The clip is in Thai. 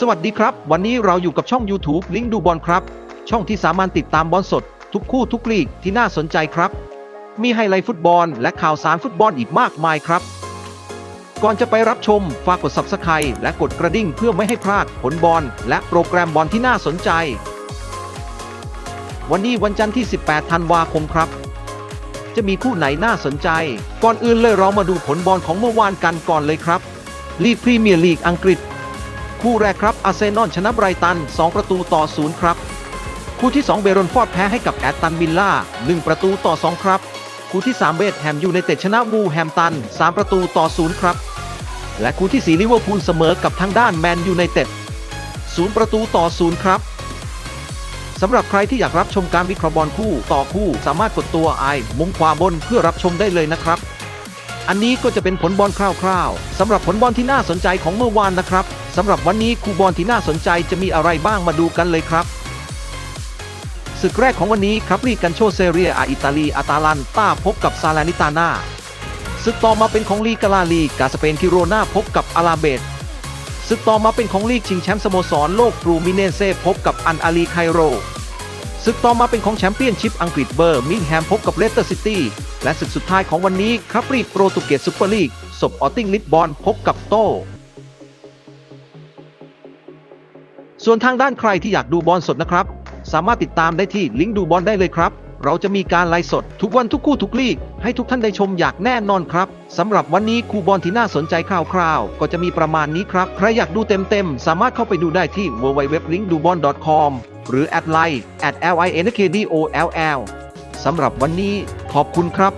สวัสดีครับ วันนี้เราอยู่กับช่อง YouTube ลิงดูบอลครับ ช่องที่สามารถติดตามบอลสด ทุกคู่ทุกลีกที่น่าสนใจครับ มีไฮไลท์ฟุตบอลและข่าวสารฟุตบอลอีกมากมายครับ ก่อนจะไปรับชมฝากกด Subscribe และกดกระดิ่งเพื่อไม่ให้พลาดผลบอลและโปรแกรมบอลที่น่าสนใจ วันนี้วันจันทร์ที่ 18 ธันวาคมครับ จะมีคู่ไหนน่าสนใจ ก่อนอื่นเลยเรามาดูผลบอลของเมื่อวานกันก่อนเลยครับลีกพรีเมียร์ลีกอังกฤษ คู่แรกครับอาร์เซนอลชนะไบรตัน 2 ประตูต่อ 0 ครับ คู่ที่ 2 เบรอนฟอร์ดแพ้ให้กับแอตตันวิลล่า 1 ประตูต่อ 2 ครับ คู่ที่ 3 เบสแฮมยูไนเต็ดชนะวูแฮมตัน 3 ประตูต่อ 0 ครับ และคู่ที่ 4 ลิเวอร์พูลเสมอกับทางด้านแมนยูไนเต็ด 0 ประตูต่อ 0 ครับสำหรับใครที่อยากรับชมการวิเคราะห์บอลคู่ต่อคู่สามารถกดตัวไอมุมขวาบนเพื่อรับชมได้เลยนะครับ อันนี้ก็จะเป็นผลบอลคร่าวๆสำหรับผลบอลที่น่าสนใจของเมื่อวานนะครับสำหรับวันนี้คู่บอลที่น่าสนใจจะมีอะไรบ้างมาดูกันเลยครับศึกแรกของวันนี้ครับลีกกันโชเซเรียอาอิตาลีอาตาลันต้าพบกับซาลานิตานาศึกต่อมาเป็นของลีกาลาลีกาสเปนคิโรนาพบกับอาราเบตศึกต่อมาเป็นของลีกชิงแชมป์สโมสรโลกฟรูมิเนเซ่พบกับอันอาลีไคโร ศึกต่อมาเป็นของแชมเปี้ยนชิพอังกฤษเบอร์มิงแฮมพบกับเลสเตอร์ซิตี้และศึกสุดท้ายของวันนี้ครับรีโปรตุเกสซุปเปอร์ลีกศบออตติงลิสบอนพบกับโตส่วนทางด้านใครที่อยากดูบอลสดนะครับ สามารถติดตามได้ที่ลิงก์ดูบอลได้เลยครับ เราจะมีการไลฟ์สด ทุกวันทุกคู่ทุกลีก ให้ทุกท่านได้ชมอย่างแน่นอนครับสำหรับวันนี้คู่บอลที่น่าสนใจคร่าวๆ ก็จะมีประมาณนี้ครับ ใครอยากดูเต็มๆ สามารถเข้าไปดูได้ที่ www.linkdubon.com หรือแอดไลน์ @linkdoll สำหรับวันนี้ขอบคุณครับ